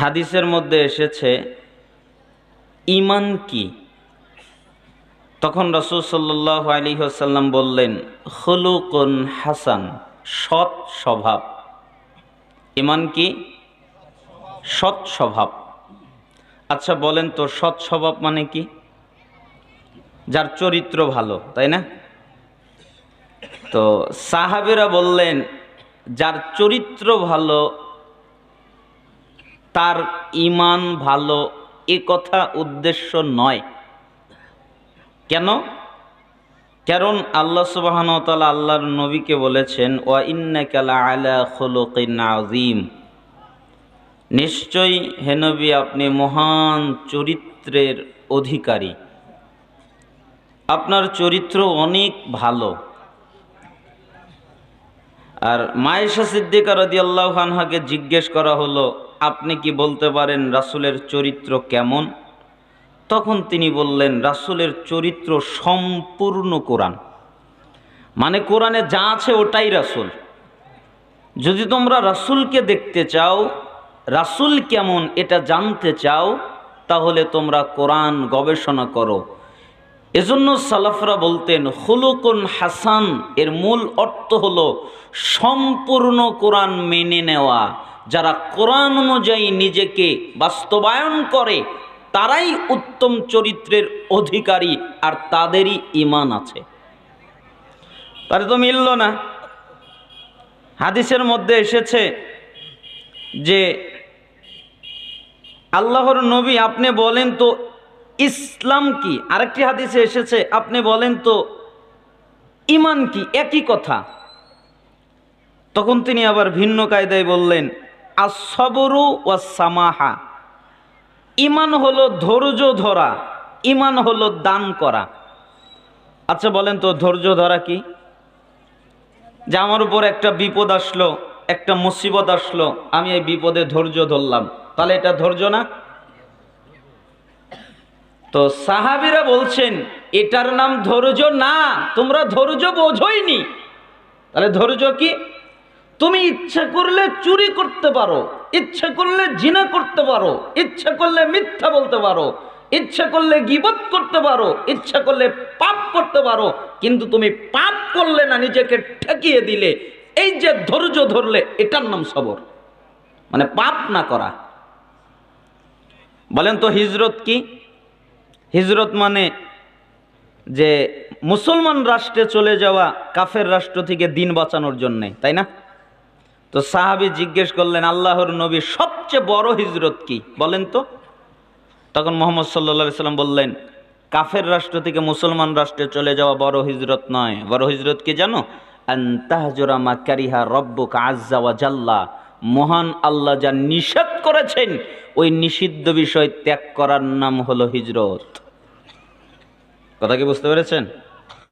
হাদিসের মধ্যে এসেছে, ইমান কি? তখন রসুল সাল্লাহ আলী আসাল্লাম বললেন হলুকন হাসান, সৎ স্বভাব। ইমান কি? সৎ স্বভাব। আচ্ছা বলেন তো, সৎ স্বভাব মানে কি? যার চরিত্র ভালো, তাই না? তো সাহাবেরা বললেন, যার চরিত্র ভালো তার ইমান ভালো, এ কথা উদ্দেশ্য নয়। কেন? কারণ আল্লাহ সুবাহন তালা আল্লাহর নবীকে বলেছেন, ওয়া ইন্নাকালা আলা খোলকিন আজিম নিশ্চয়ই হে নবী, আপনি মহান চরিত্রের অধিকারী। আপনার চরিত্র অনেক ভালো। আর মায়েশা সিদ্দিকা আল্লাহ আনহাকে জিজ্ঞেস করা হলো আপনি কি বলতে পারেন রাসুলের চরিত্র কেমন? তখন তিনি বললেন, রাসুলের চরিত্র সম্পূর্ণ কোরআন। মানে কোরআনে যা আছে ওটাই রাসুল। যদি তোমরা রাসুলকে দেখতে চাও, রাসুল কেমন এটা জানতে চাও, তাহলে তোমরা কোরআন গবেষণা করো। এজন্য সালাফরা বলতেন, হুলুকুন হাসান, এর মূল অর্থ হলো সম্পূর্ণ কোরআন মেনে নেওয়া। যারা কোরআন অনুযায়ী নিজেকে বাস্তবায়ন করে, তারাই উত্তম চরিত্রের অধিকারী আর তাদেরই ইমান আছে। তাহলে তো মিলল না। হাদিসের মধ্যে এসেছে যে, আল্লাহর নবী আপনি বলেন তো, ইসলাম কি? আরেকটি হাদিসে এসেছে, আপনি বলেন তো ইমান কি? একই কথা। তখন তিনি আবার ভিন্ন কায়দায় বললেন আসবরু ও সামাহা ইমান হলো ধৈর্য ধরা, ইমান হলো দান করা। আচ্ছা বলেন তো, ধৈর্য ধরা কি? যে আমার উপর একটা বিপদ আসলো, একটা মুসিবত আসলো, আমি এই বিপদে ধৈর্য ধরলাম। তাহলে এটা ধৈর্য না? তো সাহাবিরা বলছেন, এটার নাম ধৈর্য না, তোমরা ধৈর্য বোঝোইনি। তাহলে ধৈর্য কি? তুমি ইচ্ছা করলে চুরি করতে পারো, ইচ্ছা করলে জিনা করতে পারো, ইচ্ছা করলে মিথ্যা বলতে পারো, ইচ্ছা করলে গিবত করতে পারো, ইচ্ছা করলে পাপ করতে পারো, কিন্তু তুমি পাপ করলে না, নিজেকে ঠেকিয়ে দিলে। এই যে ধৈর্য ধরলে, এটার নাম সবর। মানে পাপ না করা। বলেন তো হিজরত কি? হিজরত মানে যে মুসলমান রাষ্ট্রে চলে যাওয়া কাফের রাষ্ট্র থেকে দিন বাঁচানোর জন্যে, তাই না? তো সাহাবি জিজ্ঞেস করলেন, আল্লাহর নবী সবচেয়ে বড় হিজরত কি? বলেন তো। তখন মোহাম্মদ সাল্লা সাল্লাম বললেন, কাফের রাষ্ট্র থেকে মুসলমান রাষ্ট্রে চলে যাওয়া বড় হিজরত নয়। বড় হিজরত কি জানো? মা কারিহা জাল্লা। মহান আল্লাহ যা নিষেধ করেছেন, ওই নিষিদ্ধ বিষয় ত্যাগ করার নাম হলো হিজরত। কথা কি বুঝতে পেরেছেন?